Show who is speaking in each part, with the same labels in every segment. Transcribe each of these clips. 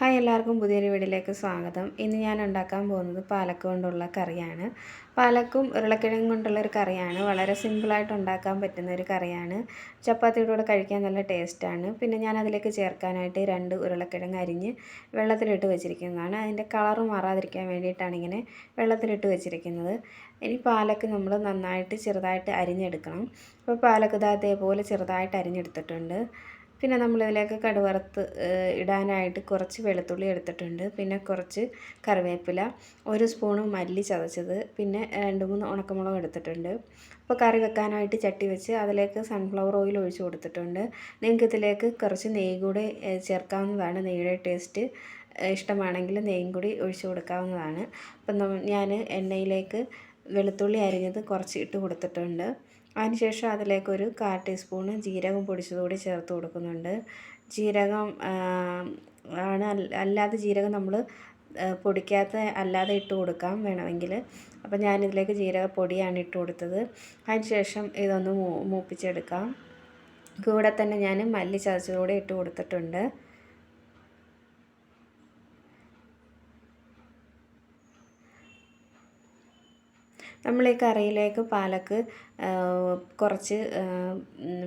Speaker 1: Hi എല്ലാവർക്കും പുതിയൊരു വീഡിയോയിലേക്ക് സ്വാഗതം. ഇന്ന് ഞാൻ ഉണ്ടാക്കാൻ പോകുന്നത് പാലക്ക കൊണ്ടുള്ള കറിയാണ്. പാലക്കും ഉരുളക്കിഴങ്ങും കൊണ്ടുള്ള ഒരു കറിയാണ്. വളരെ സിമ്പിളായിട്ട് ഉണ്ടാക്കാൻ പറ്റുന്ന ഒരു കറിയാണ്. ചപ്പാത്തിയുടെ കൂടെ കഴിക്കാൻ നല്ല ടേസ്റ്റാണ് പിന്നെ ഞാൻ അതിലേക്ക് ചേർക്കാനായിട്ട് രണ്ട് ഉരുളക്കിഴങ്ങ് അരിഞ്ഞ് വെള്ളത്തിലിട്ട് വെച്ചിരിക്കുന്നതാണ്. അതിന്റെ കളറ് മാറാതിരിക്കാൻ വേണ്ടിയിട്ടാണ് ഇങ്ങനെ വെള്ളത്തിലിട്ട് വെച്ചിരിക്കുന്നത്. ഇനി പാലക്ക് നമ്മൾ നന്നായിട്ട് ചെറുതായിട്ട് അരിഞ്ഞെടുക്കണം. അപ്പോൾ പാലക്ക് ഇതേപോലെ ചെറുതായിട്ട് അരിഞ്ഞെടുത്തിട്ടുണ്ട്. പിന്നെ നമ്മളിതിലേക്ക് കടുവറുത്ത് ഇടാനായിട്ട് കുറച്ച് വെളുത്തുള്ളി എടുത്തിട്ടുണ്ട്. പിന്നെ കുറച്ച് കറിവേപ്പില ഒരു സ്പൂണ് മല്ലി ചതച്ചത് പിന്നെ രണ്ട് മൂന്ന് ഉണക്കമുളക് എടുത്തിട്ടുണ്ട്. അപ്പോൾ കറി വെക്കാനായിട്ട് ചട്ടി വെച്ച് അതിലേക്ക് സൺഫ്ലവർ ഓയിൽ ഒഴിച്ച് കൊടുത്തിട്ടുണ്ട്. നിങ്ങൾക്ക് ഇതിലേക്ക് കുറച്ച് നെയ്യ് കൂടി ചേർക്കാവുന്നതാണ്. നെയ്യുടെ ടേസ്റ്റ് ഇഷ്ടമാണെങ്കിൽ നെയ്യും കൂടി ഒഴിച്ച് കൊടുക്കാവുന്നതാണ്. അപ്പം ഞാൻ എണ്ണയിലേക്ക് വെളുത്തുള്ളി അരിഞ്ഞത് കുറച്ച് ഇട്ട് കൊടുത്തിട്ടുണ്ട്. അതിനുശേഷം അതിലേക്കൊരു കാൽ ടീസ്പൂണ് ജീരകം പൊടിച്ചതുകൂടി ചേർത്ത് കൊടുക്കുന്നുണ്ട്. ജീരകം ആണ് അല്ലാതെ ജീരകം നമ്മൾ പൊടിക്കാത്ത അല്ലാതെ ഇട്ട് കൊടുക്കാം വേണമെങ്കിൽ അപ്പോൾ ഞാനിതിലേക്ക് ജീരകപ്പൊടിയാണ് ഇട്ട് കൊടുത്തത്. അതിനുശേഷം ഇതൊന്ന് മൂപ്പിച്ചെടുക്കാം. കൂടെ തന്നെ ഞാൻ മല്ലി ചതച്ചതുകൂടി ഇട്ട് കൊടുത്തിട്ടുണ്ട്. നമ്മൾ ഈ കറിയിലേക്ക് പാലക്ക് കുറച്ച്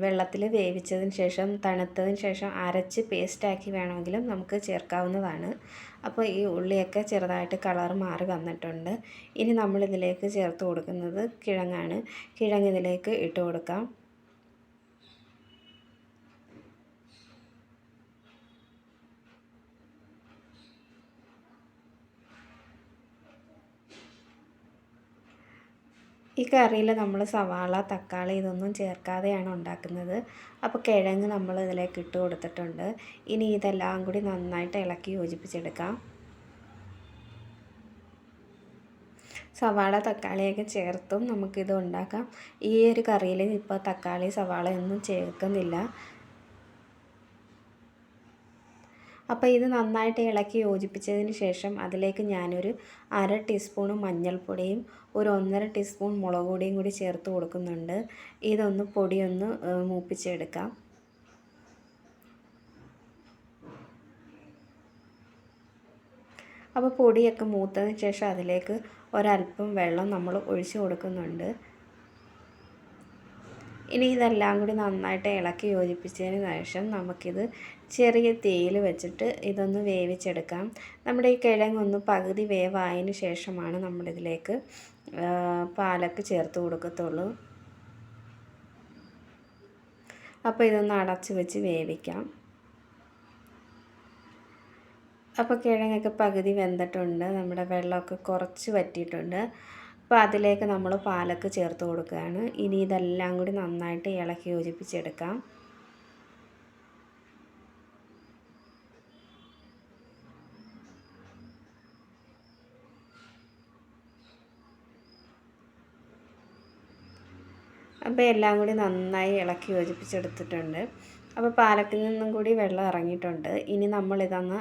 Speaker 1: വെള്ളത്തിൽ വേവിച്ചതിന് ശേഷം തണുത്തതിന് ശേഷം അരച്ച് പേസ്റ്റാക്കി വേണമെങ്കിലും നമുക്ക് ചേർക്കാവുന്നതാണ്. അപ്പോൾ ഈ ഉള്ളിയൊക്കെ ചെറുതായിട്ട് കളർ മാറി വന്നിട്ടുണ്ട്. ഇനി നമ്മളിതിലേക്ക് ചേർത്ത് കൊടുക്കുന്നത് കിഴങ്ങാണ്. കിഴങ്ങ് ഇതിലേക്ക് ഇട്ട് കൊടുക്കാം. ഈ കറിയിൽ നമ്മൾ സവാള തക്കാളി ഇതൊന്നും ചേർക്കാതെയാണ് ഉണ്ടാക്കുന്നത്. അപ്പോൾ കിഴങ്ങ് നമ്മൾ ഇതിലേക്ക് ഇട്ട് കൊടുത്തിട്ടുണ്ട്. ഇനി ഇതെല്ലാം കൂടി നന്നായിട്ട് ഇളക്കി യോജിപ്പിച്ചെടുക്കാം. സവാള തക്കാളിയൊക്കെ ചേർത്തും നമുക്കിത് ഉണ്ടാക്കാം. ഈ ഒരു കറിയിൽ ഇപ്പോൾ തക്കാളി സവാള ഒന്നും ചേർക്കുന്നില്ല. അപ്പോൾ ഇത് നന്നായിട്ട് ഇളക്കി യോജിപ്പിച്ചതിന് ശേഷം അതിലേക്ക് ഞാനൊരു അര ടീസ്പൂൺ മഞ്ഞൾപ്പൊടിയും ഒരു ഒന്നര ടീസ്പൂൺ മുളക് പൊടിയും കൂടി ചേർത്ത് കൊടുക്കുന്നുണ്ട്. ഇതൊന്ന് പൊടിയൊന്ന് മൂപ്പിച്ചെടുക്കാം. അപ്പോൾ പൊടിയൊക്കെ മൂത്തതിന് ശേഷം അതിലേക്ക് ഒരല്പം വെള്ളം നമ്മൾ ഒഴിച്ചു കൊടുക്കുന്നുണ്ട്. ഇനി ഇതെല്ലാം കൂടി നന്നായിട്ട് ഇളക്കി യോജിപ്പിച്ചതിന് ശേഷം നമുക്കിത് ചെറിയ തീയിൽ വെച്ചിട്ട് ഇതൊന്ന് വേവിച്ചെടുക്കാം. നമ്മുടെ ഈ കിഴങ്ങൊന്ന് പകുതി വേവായതിന് ശേഷമാണ് നമ്മളിതിലേക്ക് പാലക്ക് ചേർത്ത് കൊടുക്കത്തുള്ളൂ. അപ്പോൾ ഇതൊന്ന് അടച്ച് വെച്ച് വേവിക്കാം. അപ്പോൾ കിഴങ്ങൊക്കെ പകുതി വെന്തിട്ടുണ്ട്. നമ്മുടെ വെള്ളമൊക്കെ കുറച്ച് വറ്റിയിട്ടുണ്ട്. അപ്പോൾ അതിലേക്ക് നമ്മൾ പാലക്ക് ചേർത്ത് കൊടുക്കുകയാണ് ഇനി ഇതെല്ലാം കൂടി നന്നായിട്ട് ഇളക്കി യോജിപ്പിച്ചെടുക്കാം. അപ്പോൾ എല്ലാം കൂടി നന്നായി ഇളക്കി യോജിപ്പിച്ചെടുത്തിട്ടുണ്ട്. അപ്പോൾ പാലത്തിൽ നിന്നും കൂടി വെള്ളം ഇറങ്ങിയിട്ടുണ്ട്. ഇനി നമ്മൾ നമ്മളിതങ്ങ്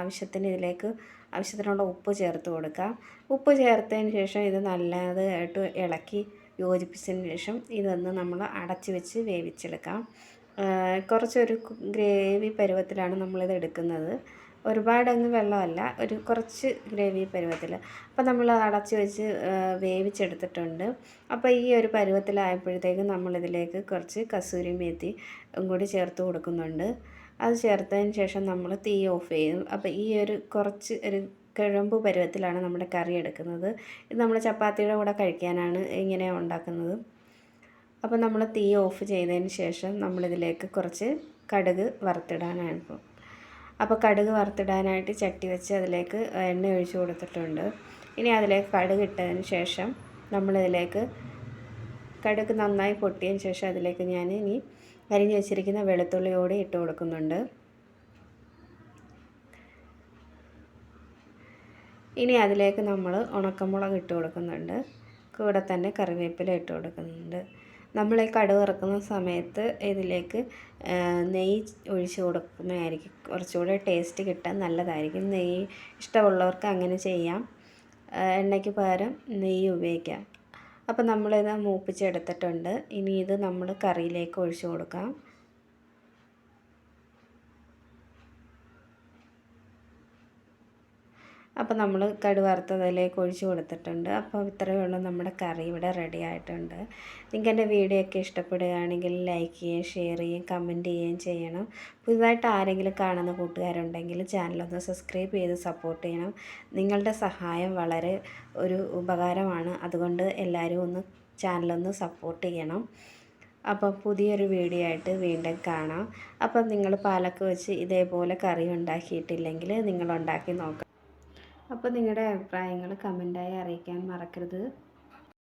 Speaker 1: ആവശ്യത്തിന് ഇതിലേക്ക് ആവശ്യത്തിനുള്ള ഉപ്പ് ചേർത്ത് കൊടുക്കാം. ഉപ്പ് ചേർത്തതിന് ശേഷം ഇത് നല്ലതായിട്ട് ഇളക്കി യോജിപ്പിച്ചതിന് ശേഷം ഇതൊന്ന് നമ്മൾ അടച്ച് വെച്ച് വേവിച്ചെടുക്കാം. കുറച്ചൊരു ഗ്രേവി പരുവത്തിലാണ് നമ്മളിത് എടുക്കുന്നത്. ഒരുപാടങ്ങ് വെള്ളമല്ല ഒരു കുറച്ച് ഗ്രേവി പരുവത്തിൽ. അപ്പോൾ നമ്മൾ അടച്ച് വെച്ച് വേവിച്ചെടുത്തിട്ടുണ്ട്. അപ്പോൾ ഈ ഒരു പരുവത്തിലായപ്പോഴത്തേക്കും നമ്മളിതിലേക്ക് കുറച്ച് കസൂരി മേത്തി കൂടി ചേർത്ത് കൊടുക്കുന്നുണ്ട്. അത് ചേർത്തതിന് ശേഷം നമ്മൾ തീ ഓഫ് ചെയ്യും. അപ്പോൾ ഈ ഒരു കുറച്ച് ഒരു കിഴമ്പ് പരുവത്തിലാണ് നമ്മുടെ കറി എടുക്കുന്നത്. ഇത് നമ്മൾ ചപ്പാത്തിയുടെ കൂടെ കഴിക്കാനാണ് ഇങ്ങനെ ഉണ്ടാക്കുന്നത്. അപ്പോൾ നമ്മൾ തീ ഓഫ് ചെയ്തതിന് ശേഷം നമ്മളിതിലേക്ക് കുറച്ച് കടുക് വറുത്തിടാനാണ് ഇപ്പോൾ അപ്പോൾ കടുക് വറുത്തിടാനായിട്ട് ചട്ടി വെച്ച് അതിലേക്ക് എണ്ണ ഒഴിച്ചു കൊടുത്തിട്ടുണ്ട്. ഇനി അതിലേക്ക് കടുക് ഇട്ടതിന് ശേഷം നമ്മളിതിലേക്ക് കടുക് നന്നായി പൊട്ടിയതിന് ശേഷം അതിലേക്ക് ഞാൻ ഇനി അരിഞ്ഞു വെച്ചിരിക്കുന്ന വെളുത്തുള്ളിയോടെ ഇട്ട് കൊടുക്കുന്നുണ്ട്. ഇനി അതിലേക്ക് നമ്മൾ ഉണക്കമുളക് ഇട്ട് കൊടുക്കുന്നുണ്ട്. കൂടെ തന്നെ കറിവേപ്പില ഇട്ട് കൊടുക്കുന്നുണ്ട്. നമ്മൾ ഈ കടുക് ഇറക്കുന്ന സമയത്ത് ഇതിലേക്ക് നെയ്യ് ഒഴിച്ച് കൊടുക്കുന്നതായിരിക്കും. കുറച്ചുകൂടെ ടേസ്റ്റ് കിട്ടാൻ നല്ലതായിരിക്കും. നെയ്യ് ഇഷ്ടമുള്ളവർക്ക് അങ്ങനെ ചെയ്യാം. എണ്ണയ്ക്ക് പകരം നെയ്യ് ഉപയോഗിക്കാം. അപ്പോൾ നമ്മളിത് മൂപ്പിച്ചെടുത്തിട്ടുണ്ട്. ഇനി ഇത് നമ്മൾ കറിയിലേക്ക് ഒഴിച്ചു കൊടുക്കാം. അപ്പോൾ നമ്മൾ കടുവറുത്തതിലേക്ക് ഒഴിച്ച് കൊടുത്തിട്ടുണ്ട്. അപ്പോൾ ഇത്രയേ ഉള്ളൂ നമ്മുടെ കറി ഇവിടെ റെഡി ആയിട്ടുണ്ട്. നിങ്ങൾക്ക് എന്റെ വീഡിയോ ഒക്കെ ഇഷ്ടപ്പെടുകയാണെങ്കിൽ ലൈക്ക് ചെയ്യുകയും ഷെയർ ചെയ്യുകയും കമന്റ് ചെയ്യുകയും ചെയ്യണം. പുതുതായിട്ട് ആരെങ്കിലും കാണുന്ന കൂട്ടുകാരുണ്ടെങ്കിൽ ചാനലൊന്ന് സബ്സ്ക്രൈബ് ചെയ്ത് സപ്പോർട്ട് ചെയ്യണം. നിങ്ങളുടെ സഹായം വളരെ ഒരു ഉപകാരമാണ്. അതുകൊണ്ട് എല്ലാവരും ഒന്ന് ചാനലൊന്ന് സപ്പോർട്ട് ചെയ്യണം. അപ്പോൾ പുതിയൊരു വീഡിയോ ആയിട്ട് വീണ്ടും കാണാം. അപ്പം നിങ്ങൾ പാലക്ക് വെച്ച് ഇതേപോലെ കറി ഉണ്ടാക്കിയിട്ടില്ലെങ്കിൽ നിങ്ങൾ ഉണ്ടാക്കി നോക്കാം. അപ്പോൾ നിങ്ങളുടെ അഭിപ്രായങ്ങൾ കമന്റായി അറിയിക്കാൻ മറക്കരുത്.